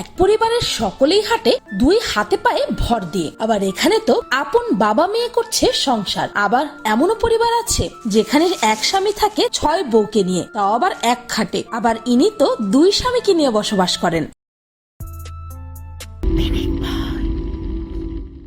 এক পরিবারের সকলেই হাঁটে, দুই হাতে পায়ে ভর দিয়ে। আবার এখানে তো আপন বাবা মেয়ে করছে সংসার। আবার এমনও পরিবার আছে, যেখানে এক স্বামী থাকে ছয় বউকে নিয়ে, তাও আবার এক খাটে। আবার ইনি তো দুই স্বামীকে নিয়ে বসবাস করেন।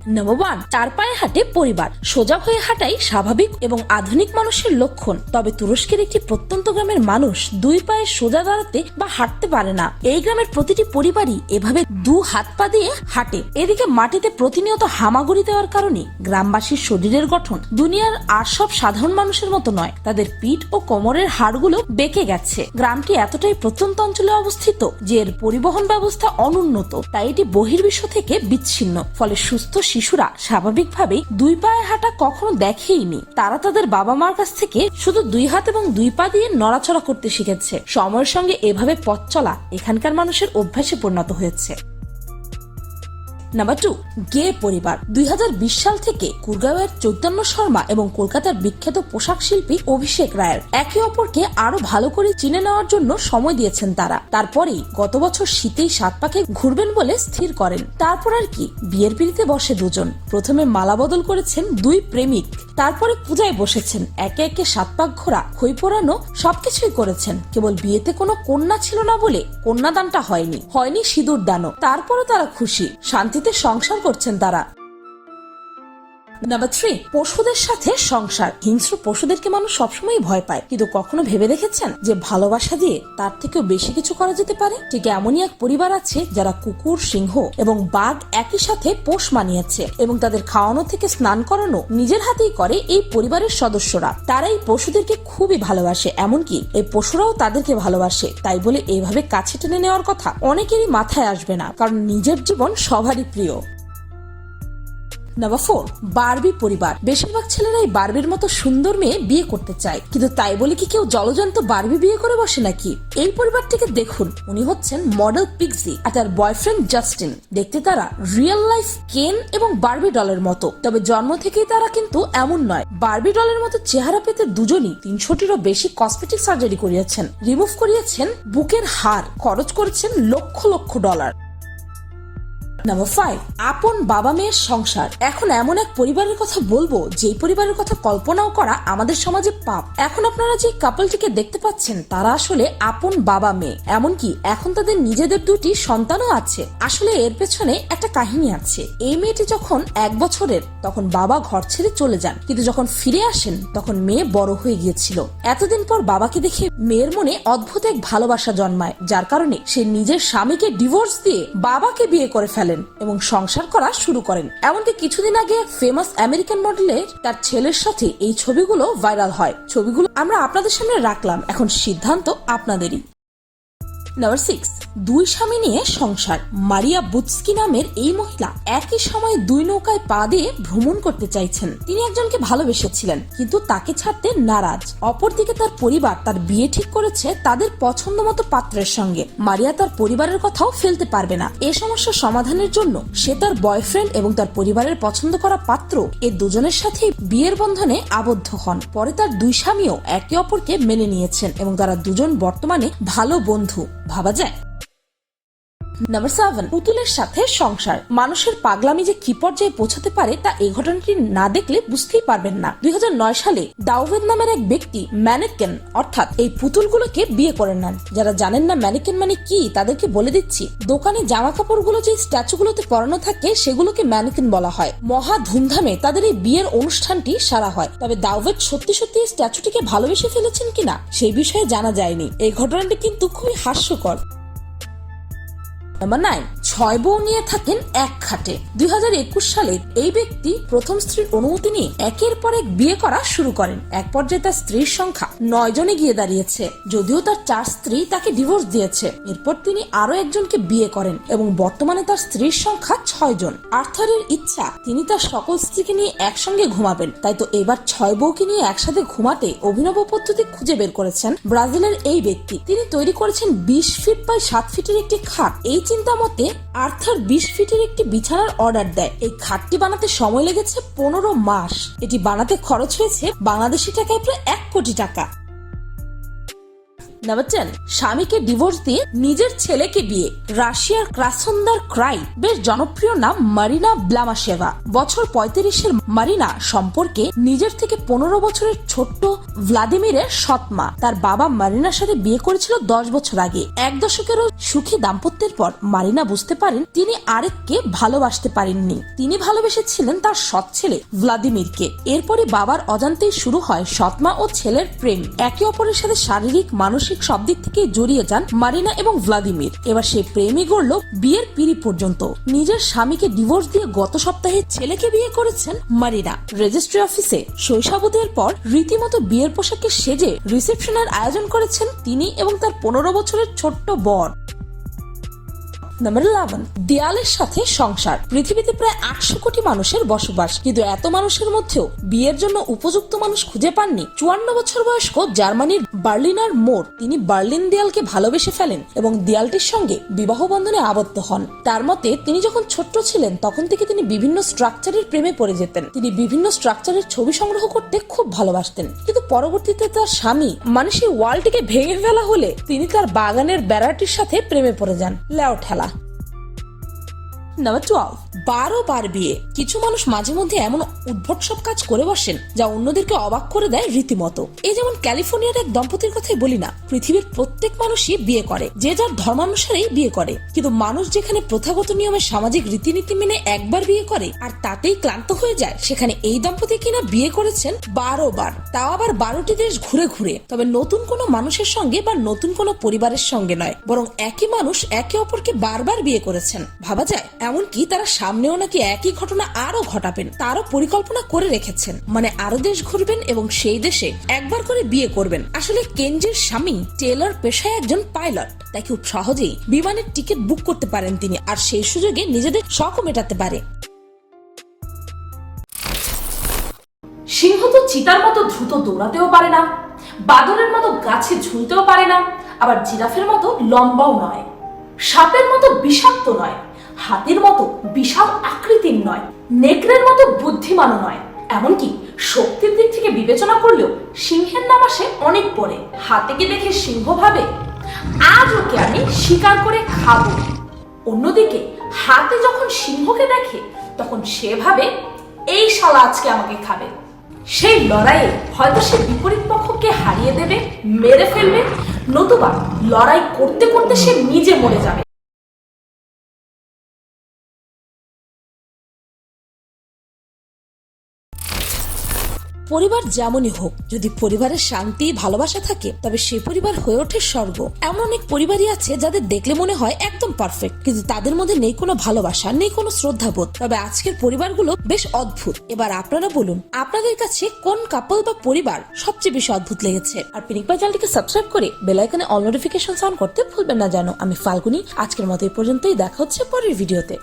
নম্বর ওয়ান চার পায়ে হাঁটে পরিবার। সোজা হয়ে হাঁটাই স্বাভাবিক এবং আধুনিক মানুষের লক্ষণ। তবে তুরস্কের একটি প্রত্যন্ত গ্রামের মানুষ দুই পায়ে সোজা দাঁড়াতে বা হাঁটতে পারে না। এই গ্রামের প্রতিটি পরিবারই এভাবে দু হাত পা দিয়ে হাঁটে। এদিকে মাটিতে প্রতিনিয়ত হামাগুড়ি দেওয়ার কারণে গ্রামবাসীর শরীরের গঠন দুনিয়ার আর সব সাধারণ মানুষের মতো নয়, তাদের পিঠ ও কোমরের হাড়গুলো বেঁকে গেছে। গ্রামটি এতটাই প্রত্যন্ত অঞ্চলে অবস্থিত যে এর পরিবহন ব্যবস্থা অনুন্নত, তাই এটি বহির্বিশ্ব থেকে বিচ্ছিন্ন। ফলে সুস্থ শিশুরা স্বাভাবিকভাবেই দুই পায়ে হাঁটা কখনো দেখেইনি। তারা তাদের বাবা মার কাছ থেকে শুধু দুই হাত এবং দুই পা দিয়ে নড়াচড়া করতে শিখেছে। সময়ের সঙ্গে এভাবে পথ চলা এখানকার মানুষের অভ্যাসে পরিণত হয়েছে। নাম্বার টু গে পরিবার। দুই হাজার বিশ সাল থেকে কুরগাঁওয়ের চৈতন্য শর্মা এবং কলকাতার বিখ্যাত পোশাক শিল্পী অভিষেক রায়ের একে অপরকে আরও ভালো করে চিনে নেওয়ার জন্য সময় দিয়েছেন তারা। তারপরেই গত বছর শীতেই সাত পাকে ঘুরবেন বলে স্থির করেন। তারপর আর কি, বিয়ের পিড়িতে বসে দুজন। প্রথমে মালা বদল করেছেন দুই প্রেমিক। তারপরে পূজায় বসেছেন। একে একে সাত পাক ঘোরা খই পোড়ানো, সবকিছুই করেছেন। কেবল বিয়েতে কোনো কন্যা ছিল না বলে কন্যাদানটা হয়নি। হয়নি সিঁদুর দানও তারপরও তারা খুশি। শান্তিতে সংসার করছেন তারা। নাম্বার থ্রি পশুদের সাথে সংসার। হিংস্র পশুদেরকে মানুষ সবসময় ভয় পায়। কিন্তু কখনো ভেবে দেখেছেন যে ভালোবাসা দিয়ে তার থেকেও বেশি কিছু করা যেতে পারে? ঠিক এমনই এক পরিবার আছে যারা কুকুর, সিংহ এবং বাঘ একই সাথে পোষ মানিয়েছে এবং তাদের খাওয়ানো থেকে স্নান করানো নিজের হাতেই করে এই পরিবারের সদস্যরা। তারা এই পশুদেরকে খুবই ভালোবাসে, এমনকি এই পশুরাও তাদেরকে ভালোবাসে। তাই বলে এইভাবে কাছে টেনে নেওয়ার কথা অনেকেরই মাথায় আসবে না, কারণ নিজের জীবন সবারই প্রিয়। নাম্বার ফোর, বারবি পরিবার। বেশিরভাগ ছেলেরাই বারবির মতো সুন্দর মেয়ে বিয়ে করতে চায়। কিন্তু তাই বলে কি কেউ জলজন্ত বারবি বিয়ে করে বসে নাকি? এই পরিবারটিকে দেখুন, উনি হচ্ছেন মডেল পিক্সি আর তার বয়ফ্রেন্ড জাস্টিন দেখতে তারা রিয়েল লাইফ কেন এবং বারবি ডলের মতো। তবে জন্ম থেকেই তারা কিন্তু এমন নয়। বারবি ডলের মতো চেহারা পেতে দুজনই তিনশোটিরও বেশি কসমেটিক সার্জারি করিয়েছেন। রিমুভ করিয়েছেন বুকের হার, খরচ করেছেন lakh lakh dollar number five আপন বাবা মেয়ের সংসার। এখন এমন এক পরিবারের কথা বলব যে পরিবারের কথা কল্পনাও করা আমাদের সমাজে পাপ। এখন আপনারা যে কাপলটিকে দেখতে পাচ্ছেন, তারা আসলে আপন বাবা মেয়ে। এমনকি এখন তাদের নিজেদের দুটি সন্তানও আছে। আসলে এর পেছনে একটা কাহিনী আছে। এই মেয়েটি যখন এক বছরের, তখন বাবা ঘর ছেড়ে চলে যান। কিন্তু যখন ফিরে আসেন, তখন মেয়ে বড় হয়ে গিয়েছিল। এতদিন পর বাবাকে দেখে মেয়ের মনে অদ্ভুত এক ভালোবাসা জন্মায়, যার কারণে সে নিজের স্বামীকে ডিভোর্স দিয়ে বাবাকে বিয়ে করে ফেলেন এবং সংসার করা শুরু করেন। এমনকি কিছুদিন আগে এক ফেমাস আমেরিকান মডেলের তার ছেলের সাথে এই ছবিগুলো ভাইরাল হয়। ছবিগুলো আমরা আপনাদের সামনে রাখলাম। এখন সিদ্ধান্ত আপনাদেরই। নাম্বার সিক্স দুই স্বামী নিয়ে সংসার। মারিয়া বুৎস্কি নামের এই মহিলা একই সময় দুই নৌকায় পা দিয়ে ভ্রমণ করতে চাইছেন। তিনি একজনকে ভালোবেসেছিলেন, কিন্তু তাকে ছাড়তে নারাজ। অপরদিকে তার পরিবার তার বিয়ে ঠিক করেছে তাদের পছন্দ মতো পাত্রের সঙ্গে। মারিয়া তার পরিবারের কথাও ফেলতে পারবে না। এ সমস্যা সমাধানের জন্য সে তার বয়ফ্রেন্ড এবং তার পরিবারের পছন্দ করা পাত্র এ দুজনের সাথে বিয়ের বন্ধনে আবদ্ধ হন। পরে তার দুই স্বামীও একে অপরকে মেনে নিয়েছেন এবং তারা দুজন বর্তমানে ভালো বন্ধু। ভাবা যায়। নাম্বার সেভেন পুতুলের সাথে সংসার। মানুষের পাগলামি যে কি পর্যায়ে পৌঁছাতে পারে তা এই ঘটনাটি না দেখলে বুঝতেই পারবেন না। দুই হাজার নয় সালে দাউভেদ নামের এক ব্যক্তি ম্যানেকেন, অর্থাৎ এই পুতুলগুলোকে বিয়ে করে নেন। যারা জানেন না ম্যানেকেন মানে কি, তাদেরকে বলে দিচ্ছি, দোকানে জামা কাপড়গুলো যে স্ট্যাচুগুলোতে পরানো থাকে, সেগুলোকে ম্যানেকেন বলা হয়। মহা ধুমধামে তাদের এই বিয়ের অনুষ্ঠানটি সারা হয়। তবে দাউভেদ সত্যি সত্যি স্ট্যাচুটিকে ভালোবেসে ফেলেছেন কিনা, সেই বিষয়ে জানা যায়নি। এই ঘটনাটি কিন্তু খুবই হাস্যকর। নাম্বার নাইন ছয় বউ নিয়ে থাকেন এক খাটে। দুই হাজার একুশ সালে এই ব্যক্তি প্রথম স্ত্রীর অনুমতি নিয়ে একের পর এক বিয়ে করা শুরু করেন। এক পর্যায়ে তার স্ত্রীর সংখ্যা নয় জনে গিয়ে দাঁড়িয়েছে। যদিও তার চার স্ত্রী তাকে ডিভোর্স দিয়েছে। এরপর তিনি আরও একজনকে বিয়ে করেন এবং বর্তমানে তার স্ত্রীর সংখ্যা ছয় জন। আর্থারের ইচ্ছা, তিনি তার সকল স্ত্রীকে নিয়ে একসঙ্গে ঘুমাবেন। তাই তো এবার ছয় বউকে নিয়ে একসাথে ঘুমাতে অভিনব পদ্ধতি খুঁজে বের করেছেন ব্রাজিলের এই ব্যক্তি। তিনি তৈরি করেছেন বিশ ফিট বাই সাত ফিটের একটি খাট। এই চিন্তা মতে আর্থার বিশ ফিটের একটি বিছানার অর্ডার দেয়। এই খাটটি বানাতে সময় লেগেছে পনেরো মাস। এটি বানাতে খরচ হয়েছে বাংলাদেশি টাকায় প্রায় এক কোটি টাকা। স্বামীকে ডিভোর্স দিয়ে নিজের ছেলেকে বিয়ে। রাশিয়ার ক্রাসন্দার ক্রাই বেশ জনপ্রিয় নাম মারিনা ব্লামাশেভা। বছর পঁয়ত্রিশের মারিনা সম্পর্কে নিজের থেকে পনেরো বছরের ছোট্ট ভ্লাদিমিরের সৎমা। তার বাবা মারিনার সাথে বিয়ে করেছিল দশ বছর আগে। এক দশকেরও সুখী দাম্পত্যের পর মারিনা বুঝতে পারেন তিনি আরেককে ভালোবাসতে পারেননি। তিনি ভালোবেসেছিলেন তার সৎ ছেলে ভ্লাদিমিরকে। এরপরই বাবার অজান্তেই শুরু হয় সৎমা ও ছেলের প্রেম। একে অপরের সাথে শারীরিক, মানসিক সব দিক থেকে জড়িয়ে যান মারিনা এবং ভ্লাদিমির। এবার সে প্রেমই গড়ল বিয়ের পিড়ি পর্যন্ত। নিজের স্বামীকে ডিভোর্স দিয়ে গত সপ্তাহে ছেলেকে বিয়ে করেছেন মারিনা। রেজিস্ট্রি অফিসে শৈশবদের পর রীতিমতো বিয়ের পোশাকে সেজে রিসেপশনের আয়োজন করেছেন তিনি এবং তার পনেরো বছরের ছোট্ট বর। নাম্বার ইলেভেন দেয়ালের সাথে সংসার। পৃথিবীতে প্রায় আটশো কোটি মানুষের বসবাস। কিন্তু এত মানুষের মধ্যেও বিয়ের জন্য উপযুক্ত মানুষ খুঁজে পাননি। চুয়ান্ন বছর বয়স্ক জার্মানির বার্লিনার মোর, তিনি বার্লিন দেয়ালকে ভালোবেসে ফেলেন এবং দেয়ালটির সঙ্গে বিবাহ বন্ধনে আবদ্ধ হন। তার মতে, তিনি যখন ছোট্ট ছিলেন, তখন থেকে তিনি বিভিন্ন স্ট্রাকচারের প্রেমে পড়ে যেতেন। তিনি বিভিন্ন স্ট্রাকচারের ছবি সংগ্রহ করতে খুব ভালোবাসতেন। কিন্তু পরবর্তীতে তার স্বামী মানে সেই ওয়ালটিকে ভেঙে ফেলা হলে তিনি তার বাগানের বেড়াটির সাথে প্রেমে পড়ে যান। লেও ঠেলা। নাম্বার টুয়েলভ বারো বার বিয়ে। কিছু মানুষ মাঝে মধ্যে এমন উদ্ভট সব কাজ করে বসেন, যা অন্যদেরকে অবাক করে দেয় রীতিমতো। এই যেমন ক্যালিফোর্নিয়ার এক দম্পতির কথাই বলি না, পৃথিবীর প্রত্যেক মানুষই বিয়ে করে, যে যার ধর্মানুসারেই বিয়ে করে। কিন্তু মানুষ যেখানে প্রথাগত নিয়মে সামাজিক রীতিনীতি মেনে একবার বিয়ে করে, আর তাতেই ক্লান্ত হয়ে যায়, সেখানে এই দম্পতি কিনা বিয়ে করেছেন বারো বার। তাও আবার বারোটি দেশ ঘুরে ঘুরে। তবে নতুন কোনো মানুষের সঙ্গে বা নতুন কোনো পরিবারের সঙ্গে নয়, বরং একই মানুষ একে অপরকে বারবার বিয়ে করেছেন। ভাবা যায়, এমনকি তারা সামনেও নাকি একই ঘটনা আরও ঘটাবেন, তারও পরিকল্পনা করে রেখেছেন। মানে আরও দেশ ঘুরবেন এবং সেই দেশে একবার করে বিয়ে করবেন। আসলে কেঞ্জের স্বামী টেলর পেশায় একজন পাইলট, তাই খুব সহজেই বিমানের টিকিট বুক করতে পারেন তিনি, আর সেই সুযোগে নিজেদের শখও মেটাতে পারে। সিংহ তো চিতার মতো দ্রুত দৌড়াতেও পারে না, বাদরের মতো গাছে ঝুলতেও পারে না, আবার জিরাফের মতো লম্বাও নয়, সাপের মতো বিষাক্ত নয়। হাতির মতো বিশাল আকৃতির নয়, নেকড়ের মতো বুদ্ধিমানও নয়। এমনকি শক্তির দিক থেকে বিবেচনা করলেও সিংহের নাম আসে অনেক পরে। হাতিকে দেখে সিংহ ভাবে, আজ ওকে আমি শিকার করে খাব। অন্যদিকে হাতে যখন সিংহকে দেখে, তখন সে ভাবে, এই শালা আজকে আমাকে খাবে। সেই লড়াইয়ে হয়তো সে বিপরীত পক্ষকে হারিয়ে দেবে, মেরে ফেলবে, নতুবা লড়াই করতে করতে সে নিজে মরে যাবে। পরিবার যেমনই হোক, যদি পরিবারের শান্তি, ভালোবাসা থাকে, তবে সে পরিবার হয়ে ওঠে স্বর্গ। এমন অনেক পরিবারই আছে যাদের দেখলে মনে হয় একদম পারফেক্ট কিন্তু তাদের মধ্যে নেই কোনো ভালোবাসা, নেই কোনো শ্রদ্ধাবোধ। তবে আজকের পরিবারগুলো বেশ অদ্ভুত। এবার আপনারা বলুন, আপনাদের কাছে কোন কাপল বা পরিবার সবচেয়ে বেশি অদ্ভুত লেগেছে? আর পিনিক চ্যানেলটিকে সাবস্ক্রাইব করে বেল আইকনে অল নোটিফিকেশন অন করতে ভুলবেন না জানো। আমি ফাল্গুনি, আজকের মতো এই পর্যন্তই, দেখা হচ্ছে পরের ভিডিওতে